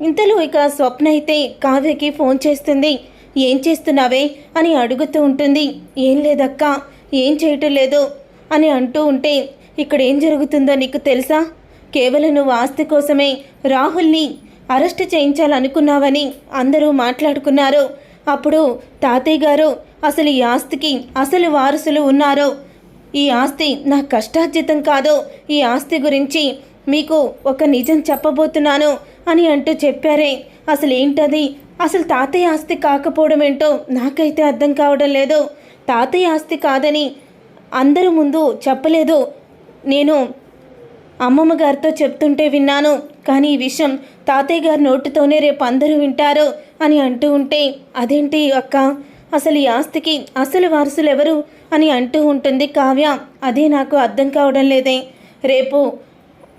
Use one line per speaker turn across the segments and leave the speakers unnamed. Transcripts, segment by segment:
ఇంతలో ఇక స్వప్న అయితే కావ్యకి ఫోన్ చేస్తుంది. ఏం చేస్తున్నావే? అని అడుగుతూ ఉంటుంది. ఏం లేదక్క ఏం చేయటం లేదు అని అంటూ ఉంటే ఇక్కడ ఏం జరుగుతుందో నీకు తెలుసా? కేవలం నువ్వు ఆస్తి కోసమే రాహుల్ని అరెస్ట్ చేయించాలనుకున్నావని అందరూ మాట్లాడుకున్నారు. అప్పుడు తాతయ్య గారు అసలు ఈ ఆస్తికి అసలు వారసులు ఉన్నారో? ఈ ఆస్తి నా కష్టార్జితం కాదు. ఈ ఆస్తి గురించి మీకు ఒక నిజం చెప్పబోతున్నాను. అని అంటూ చెప్పారే. అసలు ఏంటది అసలు తాతయ్య ఆస్తి కాకపోవడం ఏంటో నాకైతే అర్థం కావడం లేదు. తాతయ్య ఆస్తి కాదని అందరి ముందు చెప్పలేదు. నేను అమ్మమ్మ గారితో చెప్తుంటే విన్నాను. కానీ ఈ విషయం తాతయ్య గారి నోటితోనే రేపు అందరూ వింటారు అని అంటూ ఉంటే అదేంటి అక్క? అసలు ఈ ఆస్తికి అసలు వారసులు ఎవరు? అని అంటూ ఉంటుంది కావ్య. అదే నాకు అర్థం కావడం లేదే. రేపు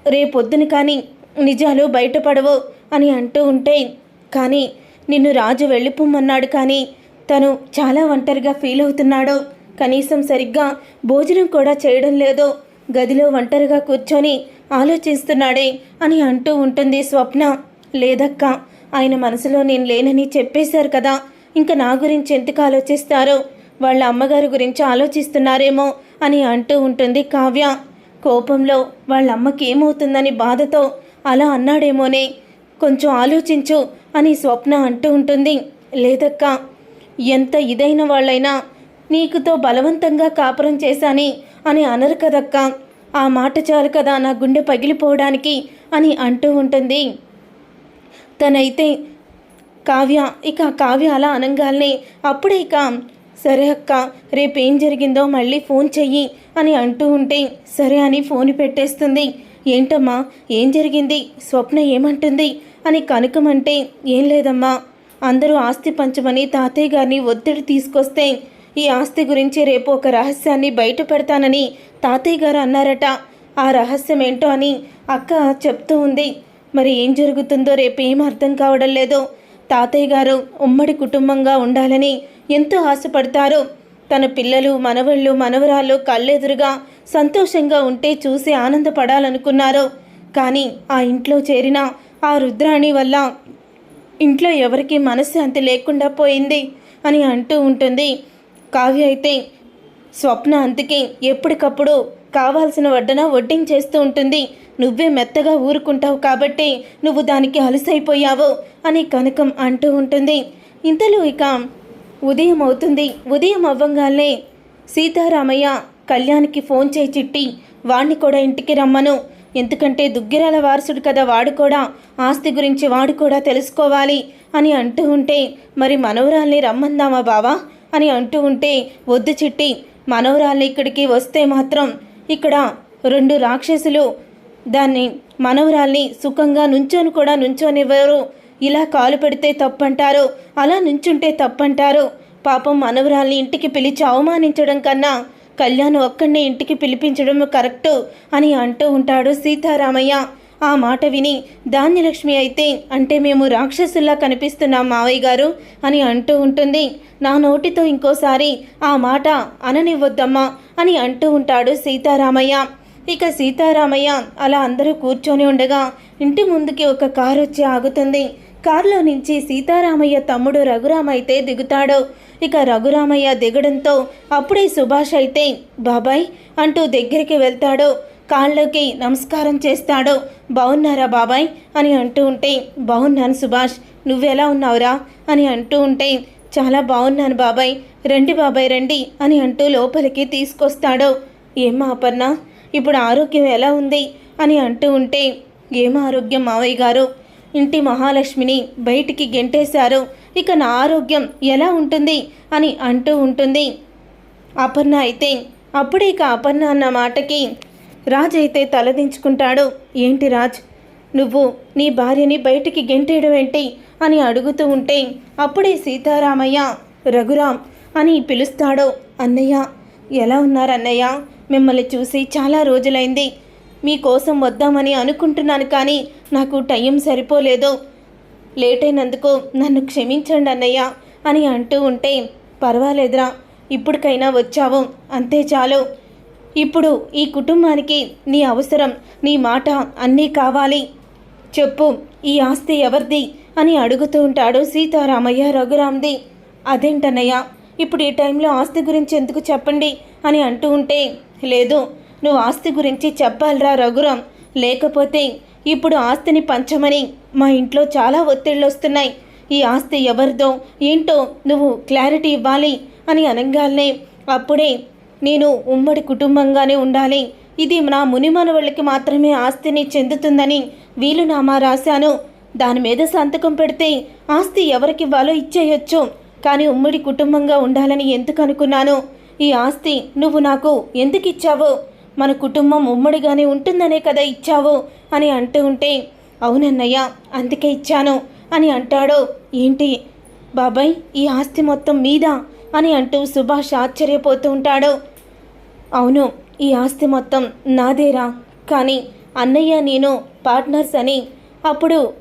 రేపొద్దున కానీ నిజాలు బయటపడవు అని అంటూ ఉంటే కానీ నిన్ను రాజు వెళ్ళిపోమ్మన్నాడు కానీ తను చాలా ఒంటరిగా ఫీల్ అవుతున్నాడు. కనీసం సరిగ్గా భోజనం కూడా చేయడం లేదు. గదిలో ఒంటరిగా కూర్చొని ఆలోచిస్తున్నాడే అని అంటూ ఉంటుంది స్వప్న. లేదక్క ఆయన మనసులో నేను లేనని చెప్పేశారు కదా ఇంకా నా గురించి ఎందుకు ఆలోచిస్తారో? వాళ్ళ అమ్మగారి గురించి ఆలోచిస్తున్నారేమో అని అంటూ ఉంటుంది కావ్య. కోపంలో వాళ్ళ అమ్మకి ఏమవుతుందని బాధతో అలా అన్నాడేమోనే. కొంచెం ఆలోచించు అని స్వప్న అంటూ ఉంటుంది. లేదక్క ఎంత ఇదైన వాళ్ళైనా నీకుతో బలవంతంగా కాపురం చేశాని అని అనరు కదక్క. ఆ మాట చాలు కదా నా గుండె పగిలిపోవడానికి అని అంటూ ఉంటుంది. తనైతే కావ్య ఇక కావ్య అలా అనంగానే అప్పుడే ఇక సరే అక్క రేపేం జరిగిందో మళ్ళీ ఫోన్ చెయ్యి అని అంటూ ఉంటే సరే అని ఫోన్ పెట్టేస్తుంది. ఏంటమ్మా? ఏం జరిగింది? స్వప్న ఏమంటుంది? అని కనుకమంటే ఏం లేదమ్మా. అందరూ ఆస్తి పంచమని తాతయ్య గారిని ఒత్తిడి తీసుకొస్తే ఈ ఆస్తి గురించి రేపు ఒక రహస్యాన్ని బయట పెడతానని తాతయ్య గారు అన్నారట. ఆ రహస్యం ఏంటో అని అక్క చెప్తూ ఉంది. మరి ఏం జరుగుతుందో రేపు ఏం అర్థం కావడం లేదు. తాతయ్య గారు ఉమ్మడి కుటుంబంగా ఉండాలని ఎంతో ఆశపడతారు. తన పిల్లలు మనవళ్ళు మనవరాళ్ళు కళ్ళెదురుగా సంతోషంగా ఉంటే చూసి ఆనందపడాలనుకున్నారో. కానీ ఆ ఇంట్లో చేరిన ఆ రుద్రాణి వల్ల ఇంట్లో ఎవరికి మనశ్శాంతి లేకుండా పోయింది అని అంటూ ఉంటుంది. కావ్య అయితే స్వప్న అందుకే ఎప్పటికప్పుడు కావాల్సిన వడ్డన వడ్డించేస్తూ ఉంటుంది. నువ్వే మెత్తగా ఊరుకుంటావు కాబట్టి నువ్వు దానికి అలసైపోయావు అని కనకం అంటూ ఉంటుంది. ఇంతలో ఇక ఉదయం అవుతుంది ఉదయం అవ్వంగానే సీతారామయ్య కళ్యాణ్కి ఫోన్ చేయి చిట్టి వాణ్ణి కూడా ఇంటికి రమ్మను. ఎందుకంటే దుగ్గిరాల వారసుడు కదా వాడు కూడా. ఆస్తి గురించి వాడు కూడా తెలుసుకోవాలి అని అంటూ ఉంటే మరి మనవరాల్ని రమ్మందామా బావా? అని అంటూ ఉంటే వద్దు చిట్టి. మనవరాల్ని ఇక్కడికి వస్తే మాత్రం ఇక్కడ రెండు రాక్షసులు. దాన్ని మనవరాల్ని సుఖంగా నుంచొని కూడా నుంచోనివ్వరు. ఇలా కాలు పెడితే తప్పంటారు అలా నుంచుంటే తప్పంటారు. పాపం మనవరాల్ని ఇంటికి పిలిచి అవమానించడం కన్నా కళ్యాణ్ ఒక్కడిని ఇంటికి పిలిపించడం కరెక్టు అని అంటూ ఉంటాడు సీతారామయ్య. ఆ మాట విని ధాన్యలక్ష్మి అయితే అంటే మేము రాక్షసుల్లా కనిపిస్తున్నాం మావయ్య గారు అని అంటూ ఉంటుంది. నా నోటితో ఇంకోసారి ఆ మాట అననివ్వద్దమ్మా అని అంటూ ఉంటాడు సీతారామయ్య. ఇక సీతారామయ్య అలా అందరూ కూర్చొని ఉండగా ఇంటి ముందుకి ఒక కారు వచ్చి ఆగుతుంది. కారులో నుంచి సీతారామయ్య తమ్ముడు రఘురామ అయితే దిగుతాడు. ఇక రఘురామయ్య దిగడంతో అప్పుడే సుభాష్ అయితే బాబాయ్ అంటూ దగ్గరికి వెళ్తాడు. కాళ్ళకి నమస్కారం చేస్తాడు. బాగున్నారా బాబాయ్? అని అంటూ ఉంటే బాగున్నాను సుభాష్ నువ్వెలా ఉన్నావురా? అని అంటూ ఉంటే చాలా బాగున్నాను బాబాయ్ రండి బాబాయ్ రండి అని అంటూ లోపలికి తీసుకొస్తాడు. ఏమా అపర్ణ ఇప్పుడు ఆరోగ్యం ఎలా ఉంది? అని అంటూ ఉంటే ఏం ఆరోగ్యం మావయ్య గారు? ఇంటి మహాలక్ష్మిని బయటికి గెంటేశారు. ఇక నా ఆరోగ్యం ఎలా ఉంటుంది? అని అంటూ ఉంటుంది. అపర్ణ అయితే అప్పుడే ఇక అపర్ణ అన్న మాటకి రాజ్ అయితే తలదించుకుంటాడు. ఏంటి రాజ్? నువ్వు నీ భార్యని బయటికి గెంటేయడం ఏంటి? అని అడుగుతూ ఉంటే అప్పుడే సీతారామయ్య రఘురాం అని పిలుస్తాడు. అన్నయ్య ఎలా ఉన్నారు అన్నయ్య? మిమ్మల్ని చూసి చాలా రోజులైంది. మీకోసం వద్దామని అనుకుంటున్నాను కానీ నాకు టైం సరిపోలేదు. లేట్ అయినందుకు నన్ను క్షమించండి అన్నయ్య అని అంటూ ఉంటే పర్వాలేదురా ఇప్పటికైనా వచ్చావు అంతే చాలు. ఇప్పుడు ఈ కుటుంబానికి నీ అవసరం నీ మాట అన్నీ కావాలి. చెప్పు ఈ ఆస్తి ఎవరిది? అని అడుగుతూ ఉంటాడు సీతారామయ్య రఘురామ్ది. అదేంటన్నయ్య ఇప్పుడు ఈ టైంలో ఆస్తి గురించి ఎందుకు చెప్పండి? అని అంటూ ఉంటే లేదు నువ్వు ఆస్తి గురించి చెప్పాలిరా రఘురామ్. లేకపోతే ఇప్పుడు ఆస్తిని పంచమని మా ఇంట్లో చాలా ఒత్తిళ్ళు వస్తున్నాయి. ఈ ఆస్తి ఎవరిదో ఏంటో నువ్వు క్లారిటీ ఇవ్వాలి అని అనగానే అప్పుడే నేను ఉమ్మడి కుటుంబంగానే ఉండాలి. ఇది నా మునిమనవళ్ళకి మాత్రమే ఆస్తిని చెందుతుందని వీలునామా రాశాను. దాని మీద సంతకం పెడితే ఆస్తి ఎవరికి ఇవ్వాలో ఇచ్చేయొచ్చు. కానీ ఉమ్మడి కుటుంబంగా ఉండాలని ఎందుకు అనుకున్నాను? ఈ ఆస్తి నువ్వు నాకు ఎందుకు ఇచ్చావు? మన కుటుంబం ఉమ్మడిగానే ఉంటుందనే కదా ఇచ్చావు అని అంటూ ఉంటే అవునన్నయ్య అందుకే ఇచ్చాను అని అంటాడు. ఏంటి? బాబాయ్ ఈ ఆస్తి మొత్తం మీదా? అని అంటూ సుభాష్ ఆశ్చర్యపోతూ ఉంటాడు. అవును ఈ ఆస్తి మొత్తం నాదేరా. కానీ అన్నయ్య నేను పార్ట్నర్స్ అని. అప్పుడు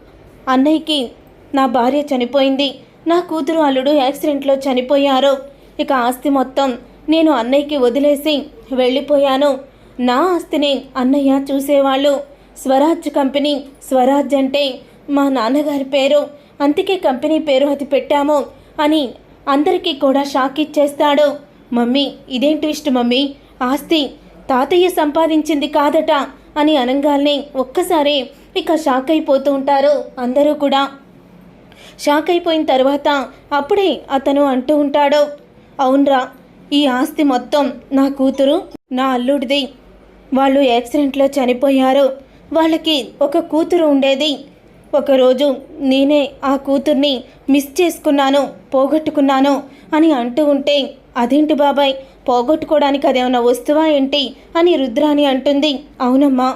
అన్నయ్యకి నా భార్య చనిపోయింది. నా కూతురు అల్లుడు యాక్సిడెంట్లో చనిపోయారు. ఇక ఆస్తి మొత్తం నేను అన్నయ్యకి వదిలేసి వెళ్ళిపోయాను. నా ఆస్తిని అన్నయ్య చూసేవాళ్ళు. స్వరాజ్ కంపెనీ స్వరాజ్ అంటే మా నాన్నగారి పేరు. అందుకే కంపెనీ పేరు అది పెట్టాము అని అందరికీ కూడా షాక్ ఇచ్చేస్తాడు. మమ్మీ ఇదేం ట్విస్ట్ మమ్మీ? ఆస్తి తాతయ్య సంపాదించింది కాదట అని అనగానే ఒక్కసారి ఇక షాక్ అయిపోతూ ఉంటారు అందరూ కూడా. షాక్ అయిపోయిన తర్వాత అప్పుడే అతను అంటూ ఉంటాడు అవునరా ఈ ఆస్తి మొత్తం నా కూతురు నా అల్లుడిది. వాళ్ళు యాక్సిడెంట్లో చనిపోయారు. వాళ్ళకి ఒక కూతురు ఉండేది. ఒకరోజు నేనే ఆ కూతుర్ని మిస్ చేసుకున్నాను పోగొట్టుకున్నాను అని అంటూ ఉంటే అదేంటి బాబాయ్? పోగొట్టుకోవడానికి అదేమన్నా వస్తువా ఏంటి? అని రుద్రాని అంటుంది. అవునమ్మా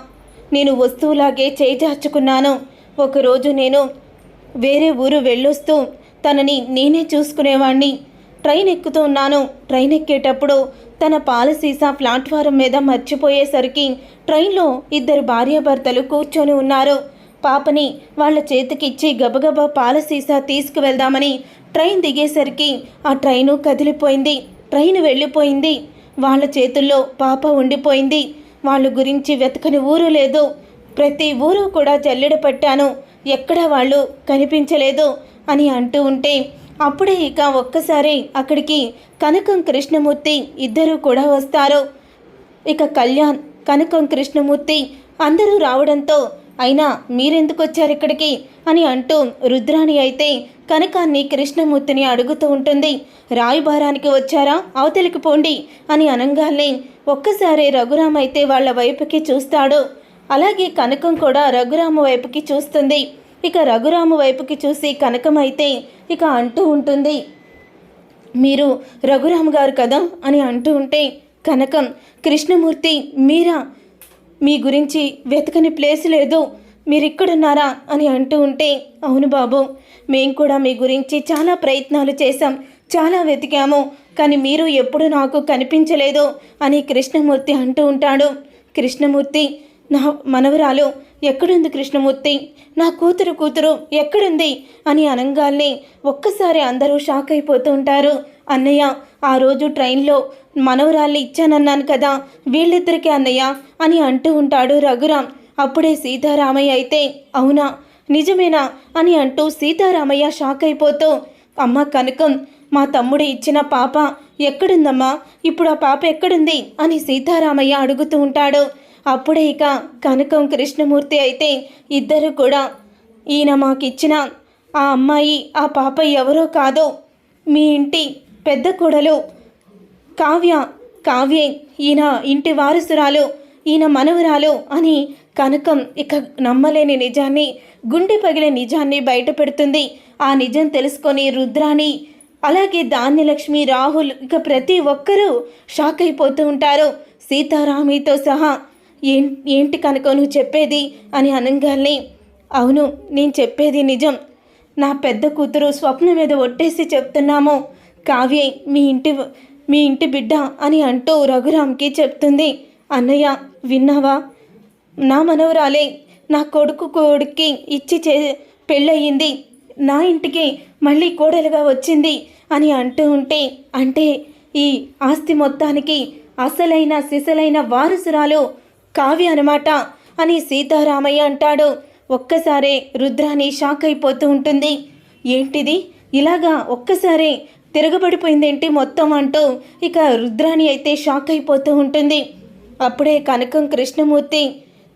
నేను వస్తువులాగే చేజార్చుకున్నాను. ఒకరోజు నేను వేరే ఊరు వెళ్ళొస్తూ తనని నేనే చూసుకునేవాణ్ణి. ట్రైన్ ఎక్కుతూ ఉన్నాను. ట్రైన్ ఎక్కేటప్పుడు తన పాల సీసా ప్లాట్ఫారం మీద మర్చిపోయేసరికి ట్రైన్లో ఇద్దరు భార్యాభర్తలు కూర్చొని ఉన్నారు. పాపని వాళ్ళ చేతికిచ్చి గబగబా పాల సీసా తీసుకువెళ్దామని ట్రైన్ దిగేసరికి ఆ ట్రైను కదిలిపోయింది. ట్రైన్ వెళ్ళిపోయింది. వాళ్ళ చేతుల్లో పాప ఉండిపోయింది. వాళ్ళ గురించి వెతకని ఊరు లేదు. ప్రతి ఊరు కూడా జల్లెడ పట్టాను. ఎక్కడ వాళ్ళు కనిపించలేదు అని అంటూ ఉంటే అప్పుడే ఇక ఒక్కసారి అక్కడికి కనకం కృష్ణమూర్తి ఇద్దరూ కూడా వస్తారు. ఇక కళ్యాణ్ కనకం కృష్ణమూర్తి అందరూ రావడంతో అయినా మీరెందుకు వచ్చారు ఇక్కడికి? అని అంటూ రుద్రాణి అయితే కనకాన్ని కృష్ణమూర్తిని అడుగుతూ ఉంటుంది. రాయిభారానికి వచ్చారా? అవతలికి పోండి అని అనంగానే ఒక్కసారి రఘురామ్ అయితే వాళ్ళ వైపుకి చూస్తాడు. అలాగే కనకం కూడా రఘురామ వైపుకి చూస్తుంది. ఇక రఘురాము వైపుకి చూసి కనకం అయితే ఇక అంటూ ఉంటుంది మీరు రఘురామ్ గారు కదా? అని అంటూ ఉంటే కనకం కృష్ణమూర్తి మీరా? మీ గురించి వెతకని ప్లేస్ లేదు. మీరు ఇక్కడున్నారా అని అంటూ ఉంటే అవును బాబు మేము కూడా మీ గురించి చాలా ప్రయత్నాలు చేశాం. చాలా వెతికాము. కానీ మీరు ఎప్పుడు నాకు కనిపించలేదు అని కృష్ణమూర్తి అంటూ ఉంటాడు. కృష్ణమూర్తి నా మనవరాలు ఎక్కడుంది కృష్ణమూర్తి? నా కూతురు కూతురు ఎక్కడుంది? అని అనంగాల్ని ఒక్కసారి అందరూ షాక్ అయిపోతూ ఉంటారు. అన్నయ్య ఆ రోజు ట్రైన్లో మనవరాల్ని ఇచ్చానన్నాను కదా వీళ్ళిద్దరికీ అన్నయ్య అని అంటూ ఉంటాడు రఘురామ్ అప్పుడే సీతారామయ్య అయితే అవునా? నిజమేనా? అని అంటూ సీతారామయ్య షాక్ అయిపోతూ అమ్మ కనకం మా తమ్ముడు ఇచ్చిన పాప ఎక్కడుందమ్మా? ఇప్పుడు ఆ పాప ఎక్కడుంది? అని సీతారామయ్య అడుగుతూ ఉంటాడు. అప్పుడే ఇక కనకం కృష్ణమూర్తి అయితే ఇద్దరు కూడా ఈయన మాకిచ్చిన ఆ అమ్మాయి ఆ పాప ఎవరో కాదో మీ ఇంటి పెద్ద కొడలు కావ్య కావ్యే ఈయన ఇంటి వారసురాలు ఈయన మనవరాలు అని కనకం ఇక నమ్మలేని నిజాన్ని గుండె పగిలే నిజాన్ని బయటపెడుతుంది. ఆ నిజం తెలుసుకొని రుద్రాణి అలాగే ధాన్యలక్ష్మి రాహుల్ ఇక ప్రతి ఒక్కరూ షాక్ అయిపోతూ ఉంటారు. సీతారామితో సహా ఏం ఏంటి కనుక నువ్వు చెప్పేది? అని అనగానే అవును నేను చెప్పేది నిజం. నా పెద్ద కూతురు స్వప్న మీద ఒట్టేసి చెప్తున్నాము. కావ్య మీ ఇంటి మీ ఇంటి బిడ్డ అని అంటూ రఘురామ్కి చెప్తుంది. అన్నయ్య విన్నావా? నా మనవరాలే నా కొడుకు కొడుక్కి ఇచ్చి చే పెళ్ళయింది. నా ఇంటికి మళ్ళీ కోడలుగా వచ్చింది అని అంటూ ఉంటే అంటే ఈ ఆస్తి మొత్తానికి అసలైన సిసలైన వారసురాలు కావ్య అనమాట అని సీతారామయ్య అంటాడు. ఒక్కసారే రుద్రాని షాక్ అయిపోతూ ఉంటుంది. ఏంటిది? ఇలాగా ఒక్కసారే తిరగబడిపోయిందేంటి మొత్తం అంటూ ఇక రుద్రాని అయితే షాక్ అయిపోతూ ఉంటుంది. అప్పుడే కనకం కృష్ణమూర్తి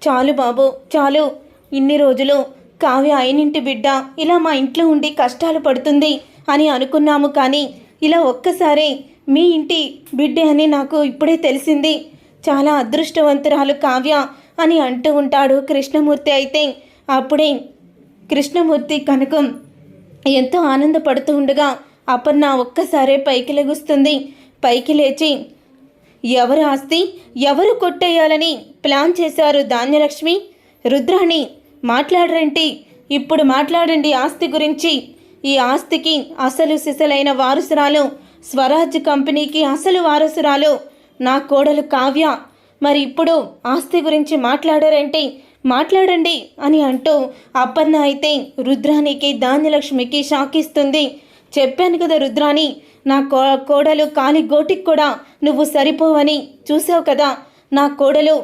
చాలు బాబు చాలు. ఇన్ని రోజులు కావ్య అయినింటి బిడ్డ ఇలా మా ఇంట్లో ఉండి కష్టాలు పడుతుంది అని అనుకున్నాము కానీ ఇలా ఒక్కసారి మీ ఇంటి బిడ్డే అని నాకు ఇప్పుడే తెలిసింది. చాలా అదృష్టవంతురాలు కావ్య అని అంటూ ఉంటాడు కృష్ణమూర్తి అయితే. అప్పుడే కృష్ణమూర్తి కనకం ఎంతో ఆనందపడుతూ ఉండగా అపర్ణ ఒక్కసారే పైకి లెగుస్తుంది. పైకి లేచి ఎవరు ఆస్తి? ఎవరు కొట్టేయాలని ప్లాన్ చేశారు ధాన్యలక్ష్మి? రుద్రాణి మాట్లాడరంటే ఇప్పుడు మాట్లాడండి ఆస్తి గురించి. ఈ ఆస్తికి అసలు సిసలైన వారసురాలు స్వరాజ్ కంపెనీకి అసలు వారసురాలు. నా కోడలు కావ్య. మరి ఇప్పుడు ఆస్తి గురించి మాట్లాడారంటే మాట్లాడండి అని అంటూ అప్పన్న అయితే రుద్రానికి ధాన్యలక్ష్మికి షాకిస్తుంది. చెప్పాను కదా రుద్రాని నా కో కోడలు కాలి గోటికి కూడా నువ్వు సరిపోవని చూసావు కదా. నా కోడలు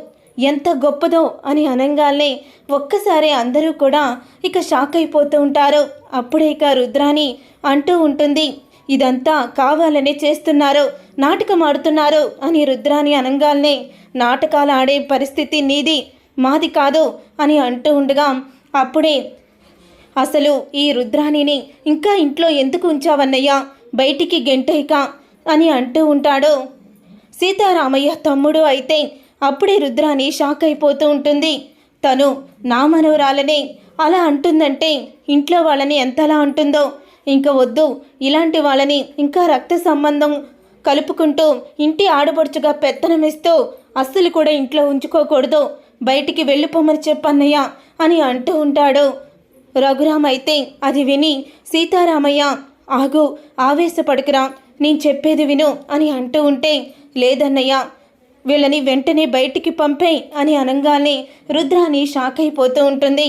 ఎంత గొప్పదో అని అనంగానే ఒక్కసారి అందరూ కూడా ఇక షాక్ అయిపోతూ ఉంటారు. అప్పుడే ఇక రుద్రాని అంటూ ఉంటుంది ఇదంతా కావాలని చేస్తున్నారు. నాటకం ఆడుతున్నారు అని రుద్రాని అనంగాల్నే. నాటకాలు ఆడే పరిస్థితి నీది. మాది కాదు అని అంటూ ఉండగా అప్పుడే అసలు ఈ రుద్రాణిని ఇంకా ఇంట్లో ఎందుకు ఉంచావన్నయ్యా? బయటికి గెంటైక అని అంటూ ఉంటాడు. సీతారామయ్య తమ్ముడు అయితే అప్పుడే రుద్రాణి షాక్ అయిపోతూ ఉంటుంది. తను నా మనవరాలనే. అలా అంటుందంటే ఇంట్లో వాళ్ళని ఎంతలా అంటుందో. ఇంకా వద్దు. ఇలాంటి వాళ్ళని ఇంకా రక్త సంబంధం కలుపుకుంటూ ఇంటి ఆడపడుచుగా పెత్తనమిస్తూ అస్సలు కూడా ఇంట్లో ఉంచుకోకూడదు. బయటికి వెళ్ళిపోమని చెప్పన్నయ్య అని అంటూ ఉంటాడు. రఘురామ్ అయితే అది విని సీతారామయ్య ఆగు ఆవేశపడుకురా. నేను చెప్పేది విను అని అంటూ ఉంటే లేదన్నయ్య వీళ్ళని వెంటనే బయటికి పంపే అని అనగానే రుద్రాని షాక్ అయిపోతూ ఉంటుంది.